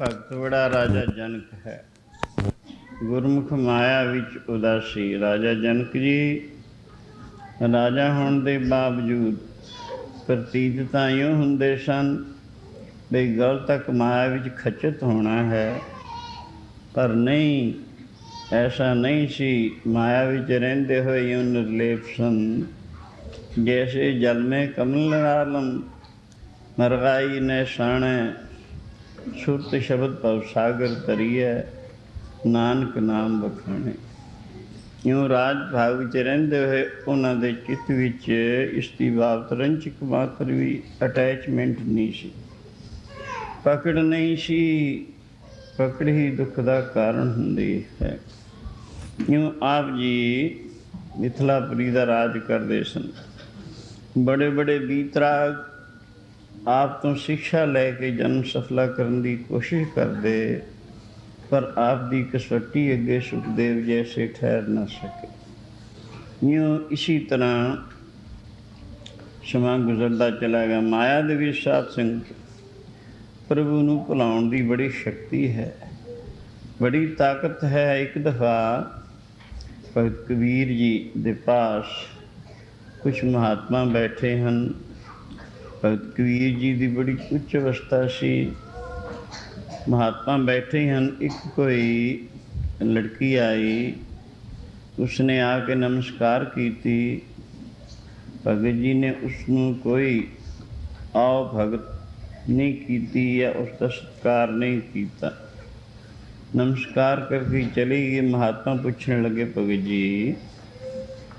ਭਗਤ ਬੜਾ ਰਾਜਾ ਜਨਕ ਹੈ। ਗੁਰਮੁਖ ਮਾਇਆ ਵਿੱਚ ਉਦਾਸੀ। ਰਾਜਾ ਜਨਕ ਜੀ, ਰਾਜਾ ਹੋਣ ਦੇ ਬਾਵਜੂਦ ਪ੍ਰਤੀਤ ਤਾਂ ਇਹ ਹੁੰਦੇ ਸਨ ਬਈ ਗਲਤ ਤੱਕ ਮਾਇਆ ਵਿੱਚ ਖਚਿਤ ਹੋਣਾ ਹੈ। ਪਰ ਨਹੀਂ, ਐਸਾ ਨਹੀਂ ਸੀ। ਮਾਇਆ ਵਿੱਚ ਰਹਿੰਦੇ ਹੋਏ ਯੂੰ ਨਿਰਲੇਪ ਸਨ। ਜੈਸੇ ਜਲ ਮੇ ਕਮਲ ਆਲਮ ਮਰਗਾਈ ਨੇ ਸਾਣੇ ਸੁਰਤ ਸ਼ਬਦ ਭਵ ਸਾਗਰ ਤਰੀਐ ਨਾਨਕ ਨਾਮ ਬਖਾਣੇ ਇਉਂ ਰਾਜ ਭਾਗ ਵਿੱਚ ਰਹਿੰਦੇ ਹੋਏ ਉਹਨਾਂ ਦੇ ਚਿੱਤ ਵਿੱਚ ਇਸ ਦੀ ਬਾਬਤ ਰੰਚਕ ਮਾਤਰ ਵੀ ਅਟੈਚਮੈਂਟ ਨਹੀਂ ਸੀ। ਪਕੜ ਨਹੀਂ ਸੀ, ਪਕੜ ਹੀ ਦੁੱਖ ਦਾ ਕਾਰਨ ਹੁੰਦੀ ਹੈ। ਇਉਂ ਆਪ ਜੀ ਮਿਥਲਾਪੁਰੀ ਦਾ ਰਾਜ ਕਰਦੇ ਸਨ। ਬੜੇ ਬੜੇ ਬੀਤਰਾਗ ਆਪ ਤੋਂ ਸਿੱਖਿਆ ਲੈ ਕੇ ਜਨਮ ਸਫਲਾ ਕਰਨ ਦੀ ਕੋਸ਼ਿਸ਼ ਕਰਦੇ, ਪਰ ਆਪ ਦੀ ਕਸਵੱਟੀ ਅੱਗੇ ਸੁਖਦੇਵ ਜੈਸੇ ਠਹਿਰ ਨਾ ਸਕੇ। ਇਉਂ ਇਸੀ ਤਰ੍ਹਾਂ ਸਮਾਂ ਗੁਜ਼ਰਦਾ ਚਲਾ ਗਿਆ। ਮਾਇਆ ਦੇ ਵਿੱਚ ਸਾਧ ਸੰਗਤ ਪ੍ਰਭੂ ਨੂੰ ਭੁਲਾਉਣ ਦੀ ਬੜੀ ਸ਼ਕਤੀ ਹੈ। ਬੜੀ ਤਾਕਤ ਹੈ ਇੱਕ ਦਫਾ। ਭਗਤ ਕਬੀਰ ਜੀ ਦੇ ਪਾਸ ਕੁਝ ਮਹਾਤਮਾ ਬੈਠੇ ਹਨ। ਭਗਤ ਕਬੀਰ ਜੀ ਦੀ ਬੜੀ ਉੱਚ ਅਵਸਥਾ ਸੀ। ਮਹਾਤਮਾ ਬੈਠੇ ਹਨ, ਇੱਕ ਕੋਈ ਲੜਕੀ ਆਈ, ਉਸਨੇ ਆ ਕੇ ਨਮਸਕਾਰ ਕੀਤੀ। ਭਗਤ ਜੀ ਨੇ ਉਸ ਨੂੰ ਕੋਈ ਆਓ ਭਗਤ ਨਹੀਂ ਕੀਤੀ ਜਾਂ ਉਸ ਦਾ ਸਤਿਕਾਰ ਨਹੀਂ ਕੀਤਾ। ਨਮਸਕਾਰ ਕਰਕੇ ਚਲੀ ਗਈ ਮਹਾਤਮਾ ਪੁੱਛਣ ਲੱਗੇ, ਭਗਤ ਜੀ,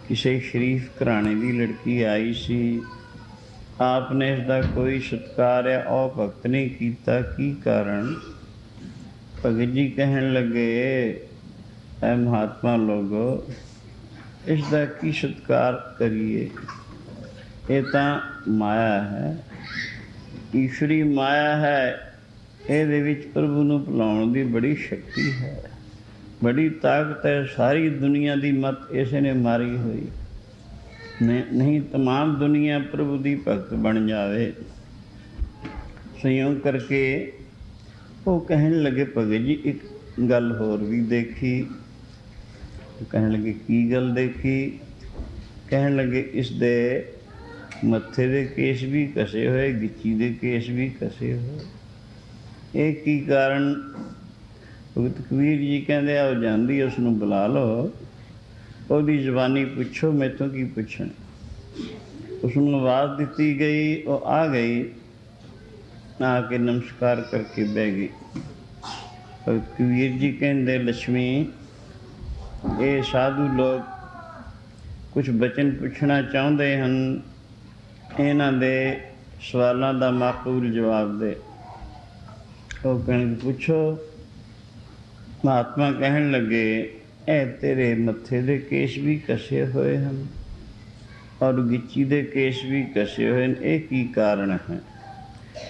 ਕਿਸੇ ਸ਼ਰੀਫ ਘਰਾਣੇ ਦੀ ਲੜਕੀ ਆਈ ਸੀ। ਆਪ ਨੇ ਇਸ ਦਾ ਕੋਈ ਸਤਿਕਾਰ ਜਾਂ ਉਹ ਭਗਤ ਨਹੀਂ ਕੀਤਾ। ਕੀ ਕਾਰਨ? ਭਗਤ ਜੀ ਕਹਿਣ ਲੱਗੇ, ਐ ਮਹਾਤਮਾ ਲੋਗੋ ਇਸ ਦਾ ਕੀ ਸਤਿਕਾਰ ਕਰੀਏ? ਇਹ ਤਾਂ ਮਾਇਆ ਹੈ। ਈਸ਼ਵਰੀ ਮਾਇਆ ਹੈ। ਇਹਦੇ ਵਿੱਚ ਪ੍ਰਭੂ ਨੂੰ ਭੁਲਾਉਣ ਦੀ ਬੜੀ ਸ਼ਕਤੀ ਹੈ। ਬੜੀ ਤਾਕਤ ਹੈ। ਸਾਰੀ ਦੁਨੀਆ ਦੀ ਮਤ ਇਸੇ ਨੇ ਮਾਰੀ ਹੋਈ। ਨਹੀਂ तमाम ਦੁਨੀਆ ਪ੍ਰਭੂ ਦੀ ਭਗਤ ਬਣ ਜਾਵੇ ਸੰਯੋਗ ਕਰਕੇ ਉਹ ਕਹਿਣ ਲੱਗੇ ਭਗਤ ਜੀ ਇੱਕ ਗੱਲ ਹੋਰ ਵੀ ਦੇਖੀ ਉਹ ਕਹਿਣ ਲੱਗੇ ਕੀ ਗੱਲ ਦੇਖੀ ਕਹਿਣ ਲੱਗੇ ਇਸ ਦੇ ਮੱਥੇ ਦੇ ਕੇਸ ਵੀ ਕਸੇ ਹੋਏ ਗਿੱਚੀ ਦੇ ਕੇਸ ਵੀ ਕਸੇ ਹੋਏ ਇਹ ਕੀ ਕਾਰਨ ਭਗਤ ਕਬੀਰ ਜੀ ਕਹਿੰਦੇ ਆ ਉਹ ਜਾਂਦੀ ਉਸ ਨੂੰ ਬੁਲਾ ਲਓ ਉਹਦੀ ਜ਼ਬਾਨੀ ਪੁੱਛੋ, ਮੈਥੋਂ ਕੀ ਪੁੱਛਣ? ਉਸ ਨੂੰ ਆਵਾਜ਼ ਦਿੱਤੀ ਗਈ, ਉਹ ਆ ਗਈ ਆ ਕੇ ਨਮਸਕਾਰ ਕਰਕੇ ਬਹਿ ਗਈ। ਭਗਤ ਕਬੀਰ ਜੀ ਕਹਿੰਦੇ ਲక్ష్ਮੀ ਇਹ ਸਾਧੂ ਲੋਕ ਕੁਝ ਬਚਨ ਪੁੱਛਣਾ ਚਾਹੁੰਦੇ ਹਨ। ਇਹਨਾਂ ਦੇ ਸਵਾਲਾਂ ਦਾ ਮਾਕੂਲ ਜਵਾਬ ਦੇ। ਉਹ ਕਹਿਣ ਪੁੱਛੋ। ਮਹਾਤਮਾ ਕਹਿਣ ਲੱਗੇ ਇਹ ਤੇਰੇ ਮੱਥੇ ਦੇ ਕੇਸ ਵੀ ਕਸੇ ਹੋਏ ਹਨ ਔਰ ਗਿੱਚੀ ਦੇ ਕੇਸ ਵੀ ਕਸੇ ਹੋਏ ਨੇ ਇਹ ਕੀ ਕਾਰਨ ਹੈ?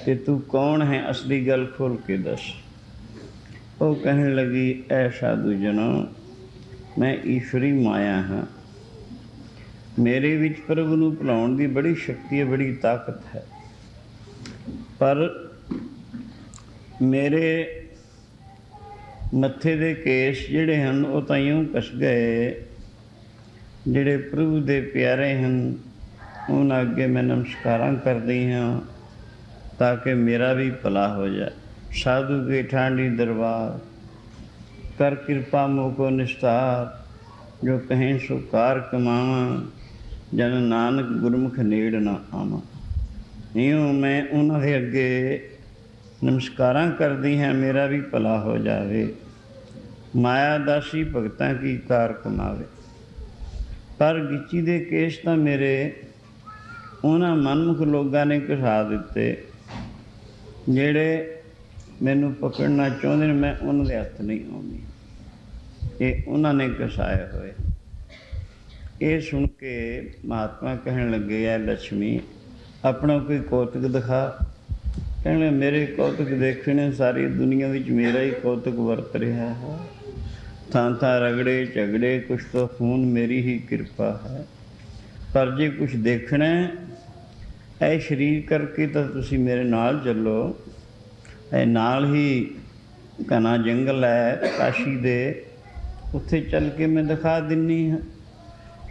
ਤੇ ਤੂੰ ਕੌਣ ਹੈ? ਅਸਲੀ ਗੱਲ ਖੋਲ ਕੇ ਦੱਸ। ਉਹ ਕਹਿਣ ਲੱਗੀ, ਐ ਸਾਧੂ ਜਨੋ, ਮੈਂ ਈਸ਼ਵਰੀ ਮਾਇਆ ਹਾਂ। ਮੇਰੇ ਵਿੱਚ ਪ੍ਰਭੂ ਨੂੰ ਭੁਲਾਉਣ ਦੀ ਬੜੀ ਸ਼ਕਤੀ ਹੈ, ਬੜੀ ਤਾਕਤ ਹੈ। ਪਰ ਮੇਰੇ ਮੱਥੇ ਦੇ ਕੇਸ ਜਿਹੜੇ ਹਨ, ਉਹ ਤਾਂ ਇਉਂ ਕਸ ਗਏ। ਜਿਹੜੇ ਪ੍ਰਭੂ ਦੇ ਪਿਆਰੇ ਹਨ, ਉਹਨਾਂ ਅੱਗੇ ਮੈਂ ਨਮਸਕਾਰਾਂ ਕਰਦੀ ਹਾਂ, ਤਾਂ ਕਿ ਮੇਰਾ ਵੀ ਭਲਾ ਹੋ ਜਾਏ। ਸਾਧੂ ਕੇ ਠਾਂਡੀ ਦਰਬਾਰ, ਕਰ ਕਿਰਪਾ ਮੋਕੋ ਨਿਸਤਾਰ, ਜੋ ਕਹੇ ਸੁਕਾਰ ਕਮਾਵਾਂ, ਜਨ ਨਾਨਕ ਗੁਰਮੁਖ ਨੇੜ ਨਾ ਆਵਾਂ। ਇਉਂ ਮੈਂ ਉਹਨਾਂ ਦੇ ਅੱਗੇ ਨਮਸਕਾਰਾਂ ਕਰਦੀ ਹੈ, ਮੇਰਾ ਵੀ ਭਲਾ ਹੋ ਜਾਵੇ। ਮਾਇਆ ਦਾਸੀ ਭਗਤਾਂ ਕੀ ਕਾਰ ਕਮਾਵੇ। ਪਰ ਗਿੱਚੀ ਦੇ ਕੇਸ ਤਾਂ ਮੇਰੇ, ਉਹਨਾਂ ਮਨਮੁਖ ਲੋਕਾਂ ਨੇ ਘਸਾ ਦਿੱਤੇ। ਜਿਹੜੇ ਮੈਨੂੰ ਪਕੜਨਾ ਚਾਹੁੰਦੇ ਨੇ, ਮੈਂ ਉਹਨਾਂ ਦੇ ਹੱਥ ਨਹੀਂ ਆਉਂਦੀ। ਇਹ ਉਹਨਾਂ ਨੇ ਘਸਾਏ ਹੋਏ। ਇਹ ਸੁਣ ਕੇ ਮਹਾਤਮਾ ਕਹਿਣ ਲੱਗੇ, ਐ ਲక్ష్ਮੀ ਆਪਣਾ ਕੋਈ ਕੌਤਕ ਦਿਖਾ। ਕਹਿੰਦੇ ਮੇਰੇ ਕੌਤਕ ਦੇਖਣੇ ਸਾਰੀ ਦੁਨੀਆ ਵਿੱਚ ਮੇਰਾ ਹੀ ਕੌਤਕ ਵਰਤ ਰਿਹਾ ਹੈ। ਥਾਂ ਥਾਂ ਰਗੜੇ ਝਗੜੇ ਕੁਛ ਤਾਂ ਖੂਨ ਮੇਰੀ ਹੀ ਕਿਰਪਾ ਹੈ। ਪਰ ਜੇ ਕੁਛ ਦੇਖਣਾ ਹੈ, ਇਹ ਸਰੀਰ ਕਰਕੇ ਤਾਂ ਤੁਸੀਂ ਮੇਰੇ ਨਾਲ ਚੱਲੋ। ਇਹ ਨਾਲ ਹੀ ਘਣਾ ਜੰਗਲ ਹੈ ਕਾਸ਼ੀ ਦੇ। ਉੱਥੇ ਚੱਲ ਕੇ ਮੈਂ ਦਿਖਾ ਦਿੰਨੀ ਹਾਂ।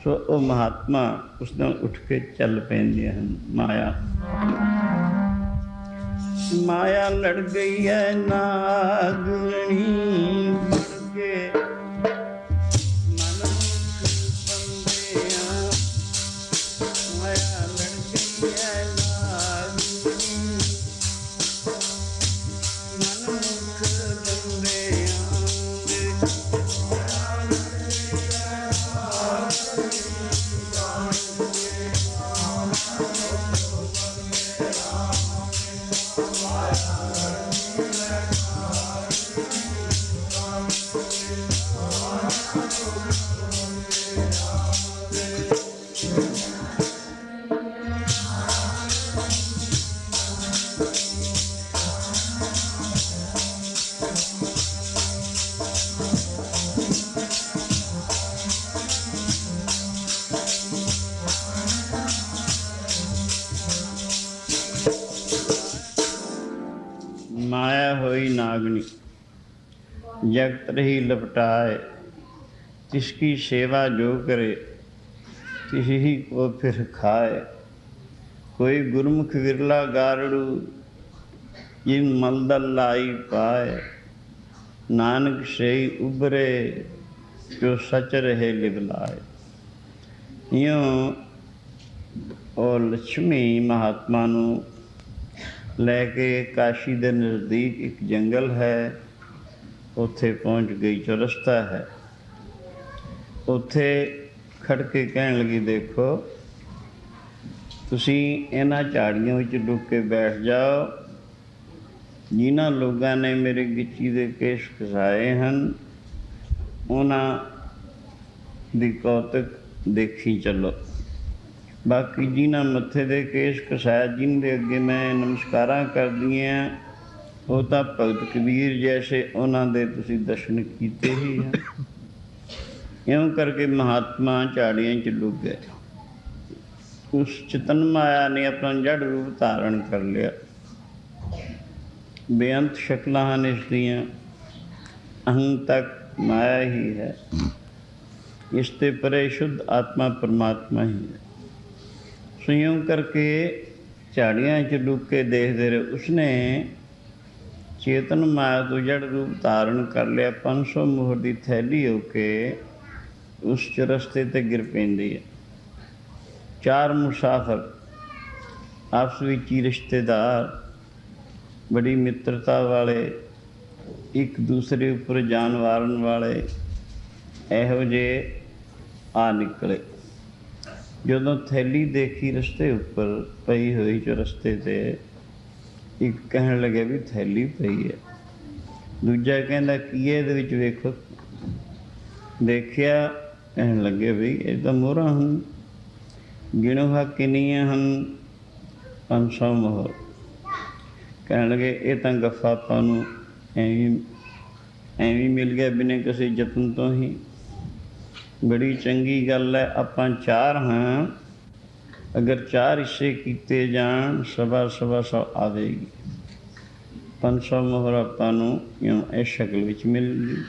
ਸੋ ਉਹ ਮਹਾਤਮਾ ਉਸ ਨਾਲ ਉੱਠ ਕੇ ਚੱਲ ਪੈਂਦੇ ਹਨ ਮਾਇਆ। ਮਾਇਆ ਲੜ ਗਈ ਹੈ ਨਾਗਣੀ। ਜਗਤ ਰਹੀ ਲਪਟਾਏ, ਤਿਸ ਕੀ ਸੇਵਾ ਜੋ ਕਰੇ, ਤਿਸ ਹੀ ਕੋ ਫਿਰ ਖਾਏ। ਕੋਈ ਗੁਰਮੁਖ ਵਿਰਲਾ ਗਾਰੜੂ ਇਹ ਮਲਦਲ ਲਾਈ ਪਾਏ। ਨਾਨਕ ਸਈ ਉਬਰੇ ਜੋ ਸਚ ਰਹੇ ਲਿਵਲਾਏ ਇਉਂ ਉਹ ਲక్ష్ਮੀ ਮਹਾਤਮਾ ਨੂੰ ਲੈ ਕੇ ਕਾਸ਼ੀ ਦੇ ਨਜ਼ਦੀਕ ਇੱਕ ਜੰਗਲ ਹੈ। ਉੱਥੇ ਪਹੁੰਚ ਗਈ ਚੁਰਸਤਾ ਹੈ। ਉੱਥੇ ਖੜ ਕੇ ਕਹਿਣ ਲੱਗੀ, ਦੇਖੋ, ਤੁਸੀਂ ਇਹਨਾਂ ਝਾੜੀਆਂ ਵਿੱਚ ਲੁਕ ਕੇ ਬੈਠ ਜਾਓ। ਜਿਨ੍ਹਾਂ ਲੋਕਾਂ ਨੇ ਮੇਰੇ ਗਿੱਚੀ ਦੇ ਕੇਸ਼ ਖਸਾਏ ਹਨ, ਉਹਨਾਂ ਦੀ ਕੌਤਕ ਦੇਖੀ ਚੱਲੋ। ਬਾਕੀ ਜਿਨ੍ਹਾਂ ਮੱਥੇ ਦੇ ਕੇਸ਼ ਕਸਾਇਆ ਜਿਨ੍ਹਾਂ ਦੇ ਅੱਗੇ ਮੈਂ ਨਮਸਕਾਰਾਂ ਕਰਦੀ ਹਾਂ ਉਹ ਤਾਂ ਭਗਤ ਕਬੀਰ ਜੈਸੇ ਉਹਨਾਂ ਦੇ ਤੁਸੀਂ ਦਰਸ਼ਨ ਕੀਤੇ ਹੀ ਹਨ ਇਉਂ ਕਰਕੇ ਮਹਾਤਮਾ ਝਾੜੀਆਂ ਚ ਲੁਕ ਗਏ। ਉਸ ਚਿਤਨ ਮਾਇਆ ਨੇ ਆਪਣਾ ਜੜ ਰੂਪ ਧਾਰਨ ਕਰ ਲਿਆ। ਬੇਅੰਤ ਸ਼ਕਲਾਂ ਹਨ ਇਸ ਦੀਆਂ। ਅਹੰ ਤੱਕ ਮਾਇਆ ਹੀ ਹੈ। ਇਸ ਤੇ ਪਰੇ ਸ਼ੁੱਧ ਆਤਮਾ ਪਰਮਾਤਮਾ ਹੀ ਹੈ। ਸੰਯਮ ਕਰਕੇ ਝਾੜੀਆਂ 'ਚ ਲੁਕ ਕੇ ਦੇਖਦੇ ਰਹੇ। ਉਸਨੇ ਚੇਤਨ ਮਾਇਆ ਤੋਂ ਜੜ ਰੂਪ ਧਾਰਨ ਕਰ ਲਿਆ 500 ਮੋਹਰ ਦੀ ਥੈਲੀ ਹੋ ਕੇ ਉਸ ਚ ਰਸਤੇ ਤੇ ਗਿਰ ਪੈਂਦੀ ਹੈ। ਚਾਰ ਮੁਸਾਫਰ, ਆਪਸ ਵਿੱਚ ਹੀ ਰਿਸ਼ਤੇਦਾਰ, ਬੜੀ ਮਿੱਤਰਤਾ ਵਾਲੇ, ਇੱਕ ਦੂਸਰੇ ਉੱਪਰ ਜਾਨ ਵਾਰਨ ਵਾਲੇ, ਇਹੋ ਜਿਹੇ ਆ ਨਿਕਲੇ। ਜਦੋਂ ਥੈਲੀ ਦੇਖੀ ਰਸਤੇ ਉੱਪਰ ਪਈ ਹੋਈ ਚ ਰਸਤੇ ਤੇ ਇੱਕ ਕਹਿਣ ਲੱਗਿਆ ਵੀ ਥੈਲੀ ਪਈ ਹੈ। ਦੂਜਾ ਕਹਿੰਦਾ, ਕੀ ਹੈ ਇਹਦੇ ਵਿੱਚ ਵੇਖੋ। ਦੇਖਿਆ, ਕਹਿਣ ਲੱਗੇ ਵੀ ਇਹ ਤਾਂ ਮੋਹਰਾਂ ਹਨ। ਗਿਣੋਹਾ ਕਿੰਨੀਆਂ ਹਨ। 500 ਮੋਹਰ। ਕਹਿਣ ਲੱਗੇ, ਇਹ ਤਾਂ ਗੱਫਾ ਆਪਾਂ ਨੂੰ ਐਵੇਂ ਐਵੇਂ ਮਿਲ ਗਿਆ ਬਿਨੇ ਕਿਸੇ ਯਤਨ ਤੋਂ ਹੀ। ਬੜੀ ਚੰਗੀ ਗੱਲ ਹੈ, ਆਪਾਂ ਚਾਰ ਹਾਂ। ਅਗਰ ਚਾਰ ਹਿੱਸੇ ਕੀਤੇ ਜਾਣ ਸਵਾ ਸਵਾ ਸੌ ਆਵੇਗੀ। 500 ਮੋਹਰ ਆਪਾਂ ਨੂੰ ਇਉਂ ਇਸ ਸ਼ਕਲ ਵਿੱਚ ਮਿਲੇਗੀ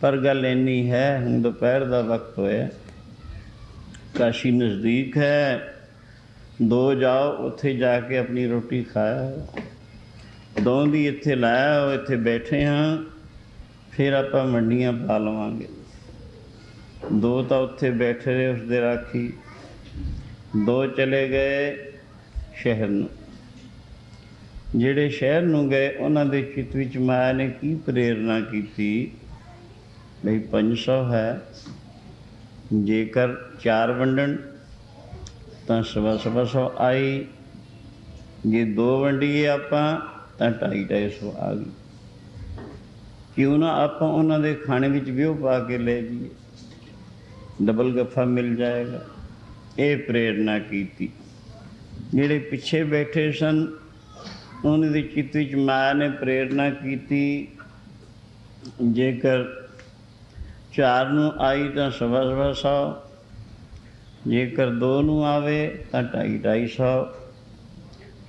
ਪਰ ਗੱਲ ਇੰਨੀ ਹੈ, ਹੁਣ ਦੁਪਹਿਰ ਦਾ ਵਕਤ ਹੋਇਆ। ਕਾਸ਼ੀ ਨਜ਼ਦੀਕ ਹੈ। ਦੋ ਜਾਓ, ਉੱਥੇ ਜਾ ਕੇ ਆਪਣੀ ਰੋਟੀ ਖਾਇਆ ਦੋ ਦੀ ਇੱਥੇ ਲਾਇਆ ਉਹ ਇੱਥੇ ਬੈਠੇ ਹਾਂ। ਫਿਰ ਆਪਾਂ ਮੰਡੀਆਂ ਪਾ ਲਵਾਂਗੇ। ਦੋ ਤਾਂ ਉੱਥੇ ਬੈਠੇ ਰਹੇ, ਉਸਦੇ ਰਾਖੀ। ਦੋ ਚਲੇ ਗਏ ਸ਼ਹਿਰ ਨੂੰ। ਜਿਹੜੇ ਸ਼ਹਿਰ ਨੂੰ ਗਏ, ਉਹਨਾਂ ਦੇ ਚਿੱਤ ਵਿੱਚ ਮਾਇਆ ਨੇ ਕੀ ਪ੍ਰੇਰਣਾ ਕੀਤੀ? ਬਈ 500 ਹੈ। ਜੇਕਰ ਚਾਰ ਵੰਡਣ, ਤਾਂ ਸਵਾ ਸਵਾ ਸੌ ਆਈ। ਜੇ ਦੋ ਵੰਡੀਏ ਆਪਾਂ, ਤਾਂ ਢਾਈ ਢਾਈ ਸੌ ਆ ਗਈ। ਕਿਉਂ ਨਾ ਆਪਾਂ ਉਹਨਾਂ ਦੇ ਖਾਣੇ ਵਿੱਚ ਵਿਉ ਪਾ ਕੇ ਲੈ ਜੀਏ ਡਬਲ ਗੱਫਾ ਮਿਲ ਜਾਏਗਾ। ਇਹ ਪ੍ਰੇਰਣਾ ਕੀਤੀ। ਜਿਹੜੇ ਪਿੱਛੇ ਬੈਠੇ ਸਨ, ਉਹਨਾਂ ਦੀ ਚਿੱਤ ਵਿੱਚ ਮਾਇਆ ਨੇ ਪ੍ਰੇਰਣਾ ਕੀਤੀ। ਜੇਕਰ ਚਾਰ ਨੂੰ ਆਈ ਤਾਂ ਸਵਾ ਸਵਾ ਸੌ, ਜੇਕਰ ਦੋ ਨੂੰ ਆਵੇ ਤਾਂ ਢਾਈ ਢਾਈ ਸੌ।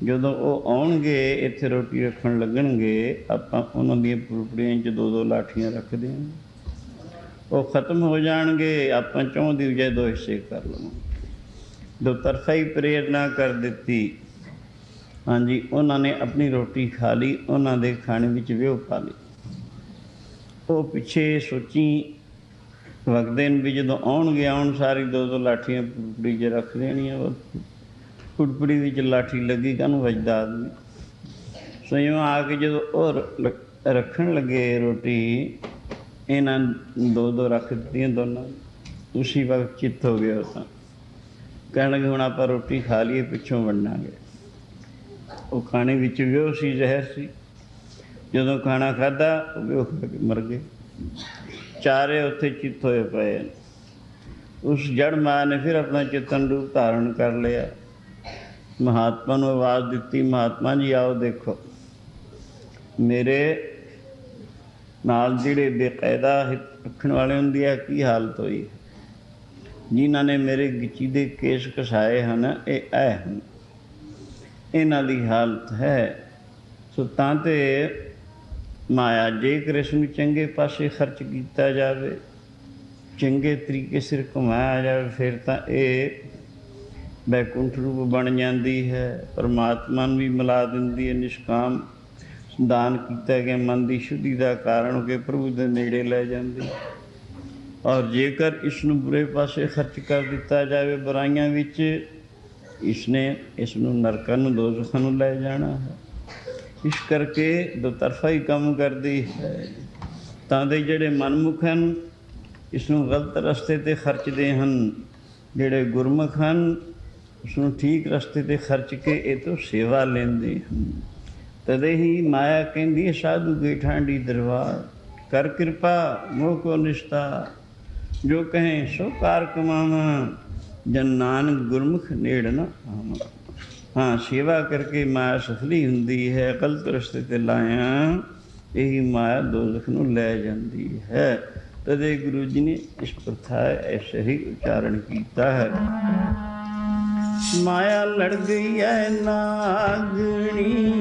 ਜਦੋਂ ਉਹ ਆਉਣਗੇ, ਇੱਥੇ ਰੋਟੀ ਰੱਖਣ ਲੱਗਣਗੇ, ਆਪਾਂ ਉਹਨਾਂ ਦੀਆਂ ਪੁਰਪੜੀਆਂ 'ਚ ਦੋ ਦੋ ਲਾਠੀਆਂ ਰੱਖਦੇ ਹਾਂ ਉਹ ਖਤਮ ਹੋ ਜਾਣਗੇ, ਆਪਾਂ ਚਾਹੁੰਦੀ ਵਜੇ ਦੋ ਹਿੱਸੇ ਕਰ ਲਵਾਂਗੇ। ਦੋ ਤਰਫਾ ਹੀ ਪ੍ਰੇਰਨਾ ਕਰ ਦਿੱਤੀ। ਹਾਂਜੀ, ਉਹਨਾਂ ਨੇ ਆਪਣੀ ਰੋਟੀ ਖਾ ਲਈ, ਉਹਨਾਂ ਦੇ ਖਾਣੇ ਵਿੱਚ ਵਿਉ ਪਾ ਲਈ ਉਹ ਪਿੱਛੇ ਸੋਚੀ, ਵਗਦੇ ਨੇ ਵੀ ਜਦੋਂ ਆਉਣਗੇ, ਆਉਣ ਸਾਰੀ ਦੋ ਦੋ ਲਾਠੀਆਂ ਪੁੜਪੜੀ 'ਚ ਰੱਖ ਦੇਣੀਆਂ ਉਹ ਪੁੜਪੜੀ ਵਿੱਚ ਲਾਠੀ ਲੱਗੀ, ਕਾਹਨੂੰ ਵੱਜਦਾ ਆਦਮੀ? ਸੋਇਓ ਆ ਕੇ ਜਦੋਂ ਉਹ ਰੱਖਣ ਲੱਗੇ ਰੋਟੀ, ਇਹਨਾਂ ਦੋ ਦੋ ਰੱਖ ਦਿੱਤੀਆਂ ਦੋਨਾਂ ਉਸੇ ਵਕਤ ਚਿੱਤ ਹੋ ਗਿਆ ਉਹ ਤਾਂ ਕਹਿਣ ਲੱਗੇ ਹੁਣ ਆਪਾਂ ਰੋਟੀ ਖਾ ਲਈਏ, ਪਿੱਛੋਂ ਵੰਡਾਂਗੇ। ਉਹ ਖਾਣੇ ਵਿੱਚ ਵਿਉ ਸੀ, ਜ਼ਹਿਰ ਸੀ। ਜਦੋਂ ਖਾਣਾ ਖਾਦਾ ਉਹ ਵਿਉ ਖਾ ਮਰ ਗਏ। ਚਾਰੇ ਉੱਥੇ ਚਿੱਤ ਹੋਏ ਪਏ ਉਸ ਜੜ ਮਾਂ ਨੇ ਫਿਰ ਆਪਣਾ ਚੇਤਨ ਰੂਪ ਧਾਰਨ ਕਰ ਲਿਆ। ਮਹਾਤਮਾ ਨੂੰ ਆਵਾਜ਼ ਦਿੱਤੀ, ਮਹਾਤਮਾ ਜੀ, ਆਓ ਦੇਖੋ। ਮੇਰੇ ਨਾਲ ਜਿਹੜੇ ਬੇਕਾਇਦਾ ਹਿੱਤ ਰੱਖਣ ਵਾਲੇ ਹੁੰਦੀ ਹੈ ਕੀ ਹਾਲਤ ਹੋਈ? ਜਿਨ੍ਹਾਂ ਨੇ ਮੇਰੇ ਗਿੱਚੀ ਦੇ ਕੇਸ ਕਸਾਏ ਹਨ, ਇਹ ਐ ਹਨ। ਇਹਨਾਂ ਦੀ ਹਾਲਤ ਹੈ। ਸੋ ਤਾਂ ਤੇ ਮਾਇਆ ਜੇਕਰ ਇਸ ਚੰਗੇ ਪਾਸੇ ਖਰਚ ਕੀਤਾ ਜਾਵੇ, ਚੰਗੇ ਤਰੀਕੇ ਸਿਰ ਕਮਾਇਆ ਜਾਵੇ, ਫਿਰ ਤਾਂ ਇਹ ਬੈਕੁੰਠ ਰੂਪ ਬਣ ਜਾਂਦੀ ਹੈ। ਪਰਮਾਤਮਾ ਨੂੰ ਵੀ ਮਿਲਾ ਦਿੰਦੀ ਹੈ। ਨਿਸ਼ਕਾਮ ਦਾਨ ਕੀਤਾ ਗਿਆ। ਮਨ ਦੀ ਸ਼ੁੱਧੀ ਦਾ ਕਾਰਨ ਹੋ ਕੇ ਪ੍ਰਭੂ ਦੇ ਨੇੜੇ ਲੈ ਜਾਂਦੀ ਹੈ। ਔਰ ਜੇਕਰ ਇਸ ਨੂੰ ਬੁਰੇ ਪਾਸੇ ਖਰਚ ਕਰ ਦਿੱਤਾ ਜਾਵੇ ਬੁਰਾਈਆਂ ਵਿੱਚ ਇਸ ਨੇ ਇਸ ਨੂੰ ਨਰਕਾਂ ਨੂੰ, ਦੋਜ਼ਖਾਂ ਨੂੰ ਲੈ ਜਾਣਾ ਹੈ। ਇਸ ਕਰਕੇ ਦੋ ਤਰਫਾ ਹੀ ਕੰਮ ਕਰਦੀ ਹੈ। ਤਾਂ ਦੇ ਜਿਹੜੇ ਮਨਮੁਖ ਹਨ ਇਸ ਨੂੰ ਗਲਤ ਰਸਤੇ ਤੇ ਖਰਚਦੇ ਹਨ। ਜਿਹੜੇ ਗੁਰਮੁਖ ਹਨ ਉਸ ਨੂੰ ਠੀਕ ਰਸਤੇ ਤੇ ਖਰਚ ਕੇ ਇਹ ਤੋਂ ਸੇਵਾ ਲੈਂਦੇ ਹਨ। ਤਦੇ ਹੀ ਮਾਇਆ ਕਹਿੰਦੀ ਹੈ, ਸਾਧੂ ਕੀ ਠਾਂਡੀ ਦਰਬਾਰ ਕਰ ਕਿਰਪਾ, ਮੋਹ ਕੋ ਨਿਸ਼ਤਾ। ਜੋ ਕਹੇ ਸੋ ਕਾਰ ਕਮਾਵਾਂ, ਜਨ ਨਾਨਕ ਗੁਰਮੁਖ ਨੇੜ ਨਾ ਆਵਾਂ। ਹਾਂ, ਸੇਵਾ ਕਰਕੇ ਮਾਇਆ ਸਫਲੀ ਹੁੰਦੀ ਹੈ ਗਲਤ ਰਸਤੇ ਤੇ ਲਾਇਆ, ਇਹੀ ਮਾਇਆ ਦੋਜ਼ਖ ਨੂੰ ਲੈ ਜਾਂਦੀ ਹੈ। ਤਦੇ ਗੁਰੂ ਜੀ ਨੇ ਇਸ ਪ੍ਰਥਾ ਐਸੇ ਹੀ ਉਚਾਰਨ ਕੀਤਾ ਹੈ। ਮਾਇਆ ਲੜ ਗਈ ਐ ਨਾਗਣੀ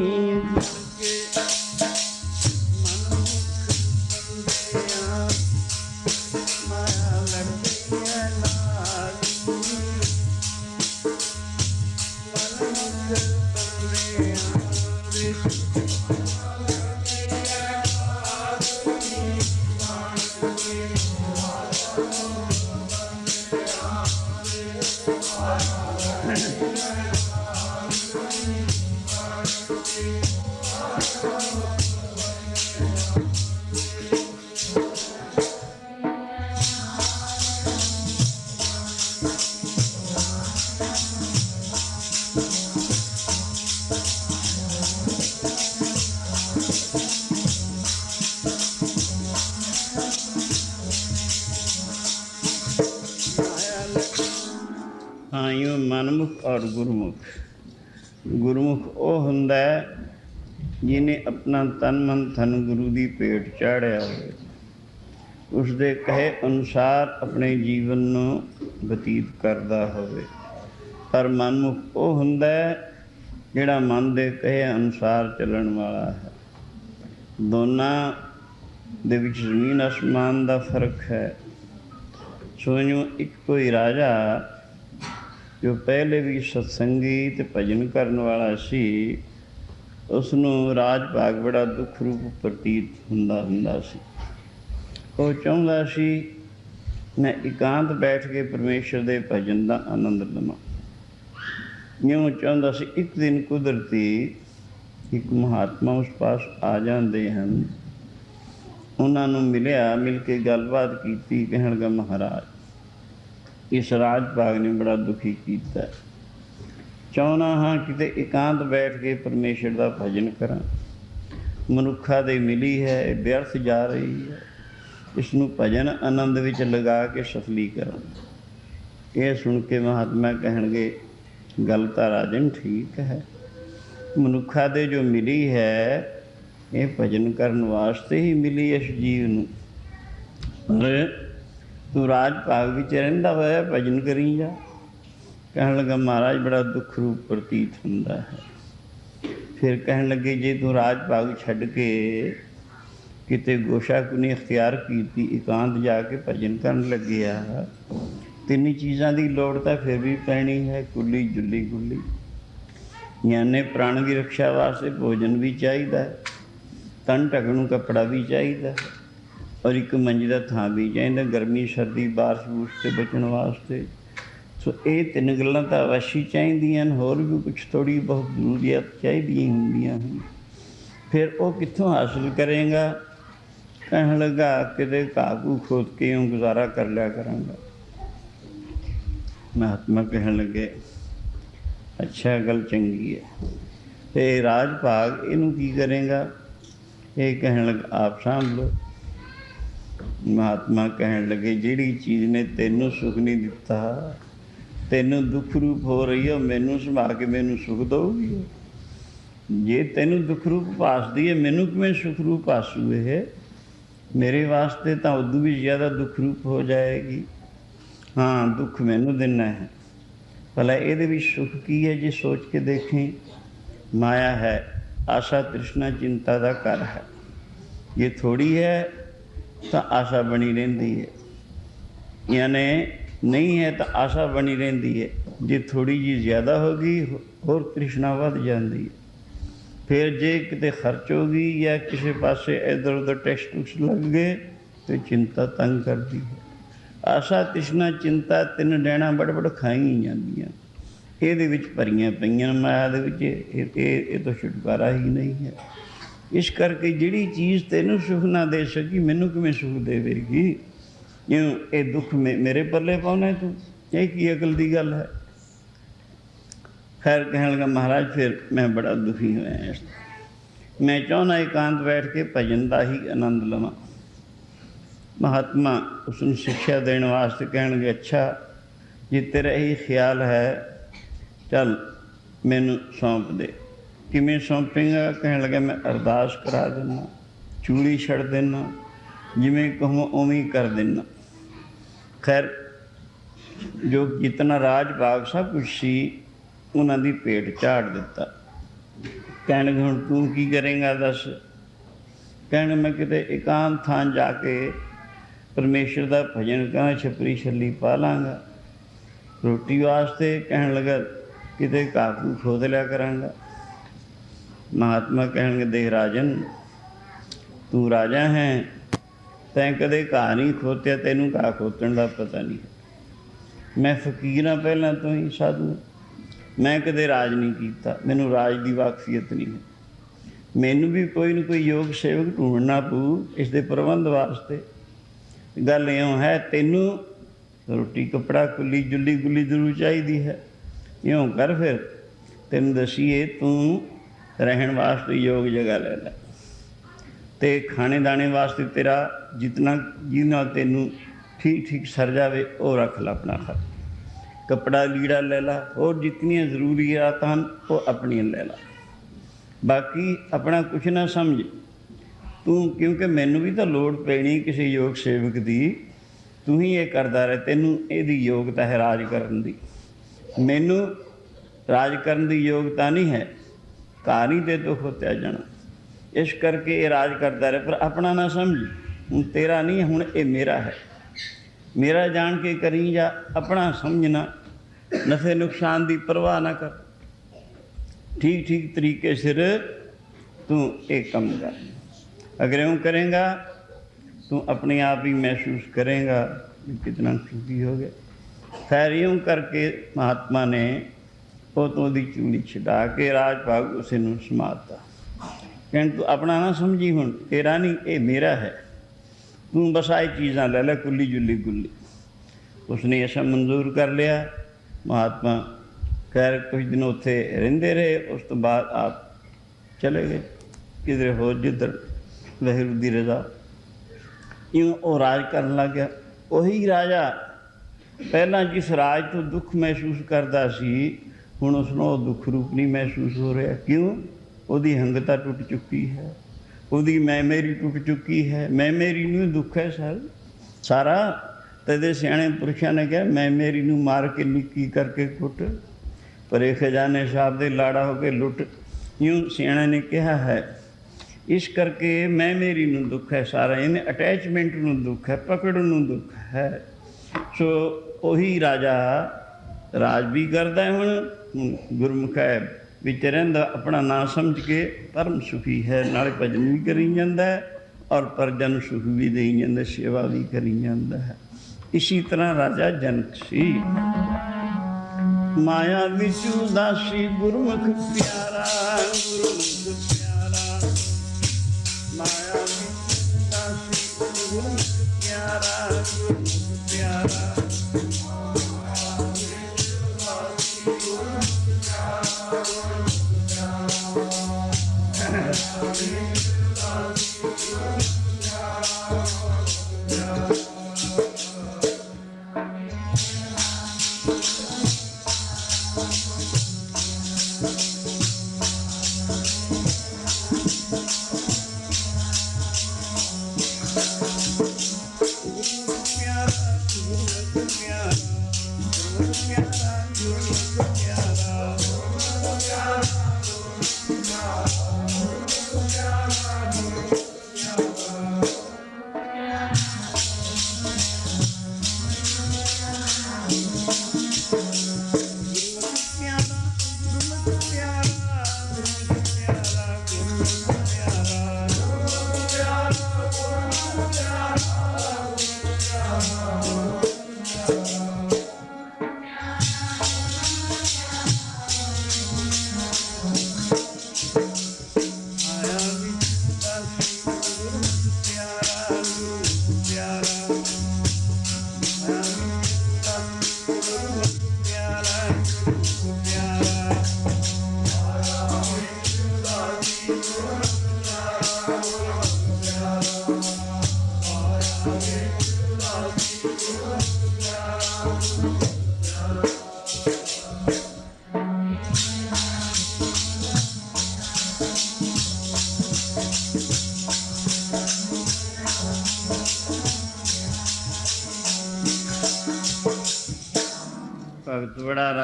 ਹਾਂ ਮਨਮੁਖ ਔਰ ਗੁਰਮੁਖ। ਗੁਰਮੁਖ ਉਹ ਹੁੰਦਾ ਹੈ ਜਿਹਨੇ ਆਪਣਾ ਤਨ ਮਨ ਧਨ ਗੁਰੂ ਦੀ ਭੇਟ ਚਾੜਿਆ ਹੋਵੇ। ਉਸ ਦੇ ਕਹੇ ਅਨੁਸਾਰ ਆਪਣੇ ਜੀਵਨ ਨੂੰ ਬਤੀਤ ਕਰਦਾ ਹੋਵੇ। ਪਰ ਮਨਮੁਖ ਉਹ ਹੁੰਦਾ ਹੈ ਜਿਹੜਾ ਮਨ ਦੇ ਕਹੇ ਅਨੁਸਾਰ ਚੱਲਣ ਵਾਲਾ ਹੈ। ਦੋਨਾਂ ਦੇ ਵਿੱਚ ਜ਼ਮੀਨ ਅਸਮਾਨ ਦਾ ਫ਼ਰਕ ਹੈ। ਸੋਨੂੰ ਇੱਕ ਕੋਈ ਰਾਜਾ ਜੋ ਪਹਿਲੇ ਵੀ ਸਤਸੰਗੀ ਤੇ ਭਜਨ ਕਰਨ ਵਾਲਾ ਸੀ ਉਸ ਨੂੰ ਰਾਜ ਭਾਗ ਬੜਾ ਦੁੱਖ ਰੂਪ ਪ੍ਰਤੀਤ ਹੁੰਦਾ ਹੁੰਦਾ ਸੀ। ਉਹ ਚਾਹੁੰਦਾ ਸੀ, ਮੈਂ ਇਕਾਂਤ ਬੈਠ ਕੇ ਪਰਮੇਸ਼ਰ ਦੇ ਭਜਨ ਦਾ ਆਨੰਦ ਲਵਾਂ। ਜਿਉਂ ਚਾਹੁੰਦਾ ਸੀ, ਇੱਕ ਦਿਨ ਕੁਦਰਤੀ ਇੱਕ ਮਹਾਤਮਾ ਉਸ ਪਾਸ ਆ ਜਾਂਦੇ ਹਨ। ਉਹਨਾਂ ਨੂੰ ਮਿਲਿਆ, ਮਿਲ ਕੇ ਗੱਲਬਾਤ ਕੀਤੀ, ਕਹਿਣ ਲੱਗਾ, ਮਹਾਰਾਜ ਇਸ ਰਾਜ ਭਾਗ ਨੇ ਬੜਾ ਦੁਖੀ ਕੀਤਾ। ਚਾਹੁੰਦਾ ਹਾਂ ਕਿਤੇ ਇਕਾਂਤ ਬੈਠ ਕੇ ਪਰਮੇਸ਼ਰ ਦਾ ਭਜਨ ਕਰਾਂ। ਮਨੁੱਖਾ ਦੇ ਮਿਲੀ ਹੈ, ਇਹ ਵਿਅਰਥ ਜਾ ਰਹੀ ਹੈ। ਇਸ ਨੂੰ ਭਜਨ ਆਨੰਦ ਵਿੱਚ ਲਗਾ ਕੇ ਸਫਲੀ ਕਰਾਂ। ਇਹ ਸੁਣ ਕੇ ਮਹਾਤਮਾ ਕਹਿਣਗੇ, ਗੱਲ ਤਾਂ ਰਾਜਨ ਠੀਕ ਹੈ। ਮਨੁੱਖਾ ਦੇ ਜੋ ਮਿਲੀ ਹੈ, ਇਹ ਭਜਨ ਕਰਨ ਵਾਸਤੇ ਹੀ ਮਿਲੀ ਇਸ ਜੀਵ ਨੂੰ। ਪਰ ਤੂੰ ਰਾਜ ਭਾਗ ਵਿੱਚ ਰਹਿੰਦਾ ਹੋਇਆ, ਭਜਨ ਕਰੀ ਜਾ ਕਹਿਣ ਲੱਗਾ, ਮਹਾਰਾਜ, ਬੜਾ ਦੁੱਖ ਰੂਪ ਪ੍ਰਤੀਤ ਹੁੰਦਾ ਹੈ। ਫਿਰ ਕਹਿਣ ਲੱਗੇ, ਜੇ ਤੂੰ ਰਾਜ ਭਾਗ ਛੱਡ ਕੇ ਕਿਤੇ ਗੋਸ਼ਾ ਕੁਨੀ ਅਖਤਿਆਰ ਕੀਤੀ, ਇਕਾਂਤ ਜਾ ਕੇ ਭਜਨ ਕਰਨ ਲੱਗਿਆ, ਤਿੰਨ ਚੀਜ਼ਾਂ ਦੀ ਲੋੜ ਤਾਂ ਫਿਰ ਵੀ ਪੈਣੀ ਹੈ, ਕੁੱਲੀ, ਜੁੱਲੀ, ਗੁੱਲੀ। ਯਾਨੇ ਪ੍ਰਾਣ ਦੀ ਰੱਖਿਆ ਵਾਸਤੇ ਭੋਜਨ ਵੀ ਚਾਹੀਦਾ, ਤਨ ਢਕਣ ਨੂੰ ਕੱਪੜਾ ਵੀ ਚਾਹੀਦਾ। ਹੈ ਔਰ ਇੱਕ ਮੰਜੀ ਦਾ ਥਾਂ ਵੀ ਚਾਹੀਦਾ, ਗਰਮੀ, ਸਰਦੀ, ਬਾਰਿਸ਼ ਬੂਸ਼ ਤੇ ਬਚਣ ਵਾਸਤੇ। ਸੋ ਇਹ ਤਿੰਨ ਗੱਲਾਂ ਤਾਂ ਅਵਸ਼ੀ ਚਾਹੀਦੀਆਂ ਹਨ, ਹੋਰ ਵੀ ਕੁਝ ਥੋੜੀ ਬਹੁਤ ਜ਼ਰੂਰੀਅਤ ਚਾਹੀਦੀਆਂ ਹੁੰਦੀਆਂ ਹਨ। ਫਿਰ ਉਹ ਕਿੱਥੋਂ ਹਾਸਲ ਕਰੇਗਾ? ਕਹਿਣ ਲੱਗਾ, ਕਿਤੇ ਕਾਕੂ ਖੋਦ ਕੇ ਉਹ ਗੁਜ਼ਾਰਾ ਕਰ ਲਿਆ ਕਰਾਂਗਾ। ਮਹਾਤਮਾ ਕਹਿਣ ਲੱਗੇ, ਅੱਛਾ, ਗੱਲ ਚੰਗੀ ਹੈ। ਤੇ ਰਾਜ ਭਾਗ ਇਹਨੂੰ ਕੀ ਕਰੇਗਾ? ਇਹ ਕਹਿਣ ਲੱਗਾ, ਆਪ ਸਾਂਭ ਲਓ। ਮਹਾਤਮਾ ਕਹਿਣ ਲੱਗੇ, ਜਿਹੜੀ ਚੀਜ਼ ਨੇ ਤੈਨੂੰ ਸੁਖ ਨਹੀਂ ਦਿੱਤਾ, ਤੈਨੂੰ ਦੁੱਖ ਰੂਪ ਹੋ ਰਹੀ ਹੈ, ਉਹ ਮੈਨੂੰ ਸੰਭਾਲ ਕੇ ਮੈਨੂੰ ਸੁਖ ਦਊਗੀ। ਜੇ ਤੈਨੂੰ ਦੁੱਖ ਰੂਪ ਭਾਸਦੀ ਹੈ, ਮੈਨੂੰ ਕਿਵੇਂ ਸੁਖ ਰੂਪ ਭਾਸੂ ਇਹ? ਮੇਰੇ ਵਾਸਤੇ ਤਾਂ ਉਦੋਂ ਵੀ ਜ਼ਿਆਦਾ ਦੁੱਖ ਰੂਪ ਹੋ ਜਾਏਗੀ। ਹਾਂ, ਦੁੱਖ ਮੈਨੂੰ ਦੇਣਾ ਹੈ। ਭਲਾ ਇਹਦੇ ਵਿੱਚ ਸੁਖ ਕੀ ਹੈ ਜੇ ਸੋਚ ਕੇ ਦੇਖੇ? ਮਾਇਆ ਹੈ, ਆਸ਼ਾ ਤ੍ਰਿਸ਼ਨਾ ਚਿੰਤਾ ਦਾ ਘਰ ਹੈ। ਇਹ ਥੋੜੀ ਹੈ ਤਾਂ ਆਸ਼ਾ ਬਣੀ ਰਹਿੰਦੀ ਹੈ। ਯਾਨੀ ਨਹੀਂ ਹੈ ਤਾਂ ਆਸ਼ਾ ਬਣੀ ਰਹਿੰਦੀ ਹੈ। ਜੇ ਥੋੜੀ ਜੀ ਜ਼ਿਆਦਾ ਹੋ ਗਈ, ਹੋਰ ਤ੍ਰਿਸ਼ਨਾ ਵੱਧ ਜਾਂਦੀ ਹੈ। ਫਿਰ ਜੇ ਕਿਤੇ ਖਰਚ ਹੋ ਗਈ ਜਾਂ ਕਿਸੇ ਪਾਸੇ ਇਧਰ ਉਧਰ ਟੈਕਸ ਟੁਕਸ ਲੱਗ ਗਏ, ਤੇ ਚਿੰਤਾ ਤੰਗ ਕਰਦੀ ਹੈ। ਆਸ਼ਾ, ਤ੍ਰਿਸ਼ਨਾ, ਚਿੰਤਾ ਤਿੰਨ ਡੈਣਾ ਬੜ ਬੜ ਖਾਈ ਜਾਂਦੀਆਂ। ਇਹਦੇ ਵਿੱਚ ਭਰੀਆਂ ਪਈਆਂ ਮਾਇਆ ਦੇ ਵਿੱਚ, ਇਹ ਇਹ ਇਹ ਤਾਂ ਛੁਟਕਾਰਾ ਹੀ ਨਹੀਂ ਹੈ। ਇਸ ਕਰਕੇ ਜਿਹੜੀ ਚੀਜ਼ ਤੈਨੂੰ ਸੁਖ ਨਾ ਦੇ ਸਕੀ, ਮੈਨੂੰ ਕਿਵੇਂ ਸੁਖ ਦੇਵੇਗੀ ਕਿਉਂ? ਇਹ ਦੁੱਖ ਮੇ- ਮੇਰੇ ਪੱਲੇ ਪਾਉਣਾ ਤੂੰ? ਇਹ ਕੀ ਅਕਲ ਦੀ ਗੱਲ ਹੈ? ਖੈਰ ਕਹਿਣ ਲੱਗਾ, ਮਹਾਰਾਜ, ਫਿਰ ਮੈਂ ਬੜਾ ਦੁਖੀ ਹੋਇਆ ਇਸ ਮੈਂ ਚਾਹੁੰਦਾ ਇਕਾਂਤ ਬੈਠ ਕੇ ਭਜਨ ਦਾ ਹੀ ਆਨੰਦ ਲਵਾਂ। ਮਹਾਤਮਾ ਉਸ ਨੂੰ ਸਿੱਖਿਆ ਦੇਣ ਵਾਸਤੇ ਕਹਿਣਗੇ, ਅੱਛਾ, ਜੇ ਤੇਰਾ ਇਹ ਖਿਆਲ ਹੈ, ਚੱਲ ਮੈਨੂੰ ਸੌਂਪ ਦੇ। ਕਿਵੇਂ ਸੌਂਪੇਗਾ? ਕਹਿਣ ਲੱਗਾ, ਮੈਂ ਅਰਦਾਸ ਕਰਾ ਦਿੰਦਾ ਚੂੜੀ ਛੱਡ ਦਿੰਦਾ ਜਿਵੇਂ ਕਹੋ ਉਵੇਂ ਕਰ ਦਿੰਦਾ ਖੈਰ, ਜੋ ਜਿਤਨਾ ਰਾਜ ਭਾਗ ਸਭ ਕੁਛ ਸੀ, ਉਹਨਾਂ ਦੀ ਪੇਟ ਝਾੜ ਦਿੱਤਾ। ਕਹਿਣਗੇ ਹੁਣ ਤੂੰ ਕੀ ਕਰੇਂਗਾ ਦੱਸ? ਕਹਿਣ ਮੈਂ ਕਿਤੇ ਇਕਾਂਤ ਥਾਂ ਜਾ ਕੇ ਪਰਮੇਸ਼ਰ ਦਾ ਭਜਨ ਕਰਾਂ, ਛਪਰੀ ਛੱਲੀ ਪਾ ਲਾਂਗਾ। ਰੋਟੀ ਵਾਸਤੇ, ਕਹਿਣ ਲੱਗਾ, ਕਿਤੇ ਕਾਕੂ ਖੋਦ ਲਿਆ ਕਰਾਂਗਾ। ਮਹਾਤਮਾ ਕਹਿਣਗੇ ਦੇ ਰਾਜਨ, ਤੂੰ ਰਾਜਾ ਹੈ, ਤੈਂ ਕਦੇ ਘਾਹ ਨਹੀਂ ਖੋਤਿਆ, ਤੈਨੂੰ ਘਾਹ ਖੋਤਣ ਦਾ ਪਤਾ ਨਹੀਂ। ਮੈਂ ਫਕੀਰ ਹਾਂ ਪਹਿਲਾਂ ਤੋਂ ਹੀ, ਸਾਧੂ। ਮੈਂ ਕਦੇ ਰਾਜ ਨਹੀਂ ਕੀਤਾ, ਮੈਨੂੰ ਰਾਜ ਦੀ ਵਾਕਫੀਅਤ ਨਹੀਂ ਹੈ। ਮੈਨੂੰ ਵੀ ਕੋਈ ਨਾ ਕੋਈ ਯੋਗ ਸੇਵਕ ਢੂੰਡਣਾ ਪਊ ਇਸ ਦੇ ਪ੍ਰਬੰਧ ਵਾਸਤੇ। ਗੱਲ ਇਉਂ ਹੈ, ਤੈਨੂੰ ਰੋਟੀ, ਕਪੜਾ, ਕੁੱਲੀ ਜੁੱਲੀ ਗੁੱਲੀ ਜ਼ਰੂਰ ਚਾਹੀਦੀ ਹੈ। ਇਉਂ ਕਰ ਫਿਰ, ਤੈਨੂੰ ਦਸੀਏ, ਤੂੰ ਰਹਿਣ ਵਾਸਤੇ ਯੋਗ ਜਗ੍ਹਾ ਲੈ ਲੈ। ਤੇ ਖਾਣੇ ਦਾਣੇ ਵਾਸਤੇ ਤੇਰਾ ਜਿਤਨਾ ਜਿਹਦੇ ਨਾਲ ਤੈਨੂੰ ਠੀਕ ਠੀਕ ਸਰ ਜਾਵੇ, ਉਹ ਰੱਖ ਲੈ ਆਪਣਾ ਖਰ ਕਪੜਾ ਲੀੜਾ ਲੈ ਲੈ, ਹੋਰ ਜਿਤਨੀਆਂ ਜ਼ਰੂਰੀਆਤਾਂ ਹਨ ਉਹ ਆਪਣੀਆਂ ਲੈ ਲੈ। ਬਾਕੀ ਆਪਣਾ ਕੁਛ ਨਾ ਸਮਝ। ਤੂੰ ਕਿਉਂਕਿ ਮੈਨੂੰ ਵੀ ਤਾਂ ਲੋੜ ਪੈਣੀ ਕਿਸੇ ਯੋਗ ਸੇਵਕ ਦੀ, ਤੂੰ ਹੀ ਇਹ ਕਰਦਾ ਰਹਿ, ਤੈਨੂੰ ਇਹਦੀ ਯੋਗਤਾ ਹੈ ਰਾਜ ਕਰਨ ਦੀ। ਮੈਨੂੰ ਰਾਜ ਕਰਨ ਦੀ ਯੋਗਤਾ ਨਹੀਂ ਹੈ। ਕਾਰੀ ਤੇ ਤੋਂ ਖੋਤਿਆ ਜਾਣਾ। ਇਸ ਕਰਕੇ ਇਹ ਰਾਜ ਕਰਦਾ ਰਹੇ, ਪਰ ਆਪਣਾ ਨਾ ਸਮਝ, ਹੁਣ ਤੇਰਾ ਨਹੀਂ, ਹੁਣ ਇਹ ਮੇਰਾ ਹੈ। ਮੇਰਾ ਜਾਣ ਕੇ ਕਰੀ ਜਾਂ ਆਪਣਾ ਸਮਝਣਾ ਨਫੇ ਨੁਕਸਾਨ ਦੀ ਪਰਵਾਹ ਨਾ ਕਰ। ਠੀਕ ਠੀਕ ਤਰੀਕੇ ਸਿਰ ਤੂੰ ਇਹ ਕੰਮ ਕਰ। ਅਗਰ ਇਉਂ ਕਰੇਗਾ, ਤੂੰ ਆਪਣੇ ਆਪ ਹੀ ਮਹਿਸੂਸ ਕਰੇਗਾ ਕਿ ਕਿਤਨਾ ਸੁਖੀ ਹੋ ਗਿਆ। ਖੈਰ, ਇਉਂ ਕਰਕੇ ਮਹਾਤਮਾ ਨੇ ਉਹ ਤੋਂ ਦੀ ਚੂੜੀ ਛਡਾ ਕੇ ਰਾਜ ਭਾਗ ਉਸੇ ਨੂੰ ਸਮਾਤਾ ਕਹਿਣ ਤੂੰ ਆਪਣਾ ਨਾ ਸਮਝੀ ਹੁਣ, ਤੇਰਾ ਨਹੀਂ, ਇਹ ਮੇਰਾ ਹੈ। ਤੂੰ ਬਸ ਆਏ ਚੀਜ਼ਾਂ ਲੈ ਲੈ, ਕੁੱਲੀ ਜੁੱਲੀ ਗੁੱਲੀ। ਉਸਨੇ ਅਸਾਂ ਮਨਜ਼ੂਰ ਕਰ ਲਿਆ। ਮਹਾਤਮਾ ਖੈਰ ਕੁਝ ਦਿਨ ਉੱਥੇ ਰਹਿੰਦੇ ਰਹੇ, ਉਸ ਤੋਂ ਬਾਅਦ ਆਪ ਚਲੇ ਗਏ। ਕਿਧਰੇ ਹੋਰ ਜਿੱਧਰ ਵਹਿਰੂ ਦੀ ਰਜ਼ਾ। ਇਉਂ ਉਹ ਰਾਜ ਕਰਨ ਲੱਗ ਗਿਆ। ਉਹੀ ਰਾਜਾ ਪਹਿਲਾਂ ਜਿਸ ਰਾਜ ਤੋਂ ਦੁੱਖ ਮਹਿਸੂਸ ਕਰਦਾ ਸੀ ਹੁਣ ਉਸ ਨੂੰ ਉਹ ਦੁੱਖ ਰੂਪ ਨਹੀਂ ਮਹਿਸੂਸ ਹੋ ਰਿਹਾ। ਕਿਉਂ? ਉਹਦੀ ਹੰਗਤਾ ਟੁੱਟ ਚੁੱਕੀ ਹੈ। ਉਹਦੀ ਮੈਂ ਮੇਰੀ ਟੁੱਟ ਚੁੱਕੀ ਹੈ। ਮੈਂ ਮੇਰੀ ਨੂੰ ਦੁੱਖ ਹੈ ਸਰ। ਸਾਰਾ ਤਦੇ ਸਿਆਣੇ ਪੁਰਸ਼ਾਂ ਨੇ ਕਿਹਾ, ਮੈਂ ਮੇਰੀ ਨੂੰ ਮਾਰ ਕੇ ਨਿੱਕੀ ਕਰਕੇ ਕੁੱਟ। ਪਰ ਇਹ ਖਜ਼ਾਨੇ ਸਾਹਿਬ ਦੇ ਲਾੜਾ ਹੋ ਕੇ ਲੁੱਟ। ਯੂੰ ਸਿਆਣੇ ਨੇ ਕਿਹਾ ਹੈ, ਇਸ ਕਰਕੇ ਮੈਂ ਮੇਰੀ ਨੂੰ ਦੁੱਖ ਹੈ ਸਾਰਾ। ਇਹਨੇ ਅਟੈਚਮੈਂਟ ਨੂੰ ਦੁੱਖ ਹੈ, ਪਕੜ ਨੂੰ ਦੁੱਖ ਹੈ। ਸੋ ਉਹੀ ਰਾਜਾ ਰਾਜ ਵੀ ਕਰਦਾ ਹੁਣ। ਗੁਰਮੁਖ ਹੈ ਵਿੱਚ ਰਹਿੰਦਾ ਆਪਣਾ ਨਾਂ ਸਮਝ ਕੇ ਪਰਮ ਸੁਖੀ ਹੈ, ਨਾਲੇ ਭਜਨ ਵੀ ਕਰੀ ਜਾਂਦਾ ਹੈ ਔਰ ਪਰਜਨ ਸੁਖ ਵੀ ਦੇਈ ਜਾਂਦਾ ਸੇਵਾ ਵੀ ਕਰੀ ਜਾਂਦਾ ਹੈ। ਇਸੀ ਤਰ੍ਹਾਂ ਰਾਜਾ ਜਨਕ ਸੀ। ਮਾਇਆ ਵਿੱਚ ਉਦਾਸੀ ਗੁਰਮੁਖ ਪਿਆਰਾ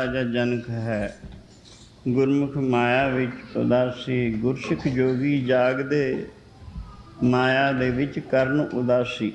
ਬੜਾ ਜਨਕ ਹੈ। ਗੁਰਮੁਖ ਮਾਇਆ ਵਿੱਚ ਉਦਾਸੀ, ਗੁਰਸਿੱਖ ਜੋਗੀ ਜਾਗਦੇ ਮਾਇਆ ਦੇ ਵਿੱਚ ਕਰਨ ਉਦਾਸੀ।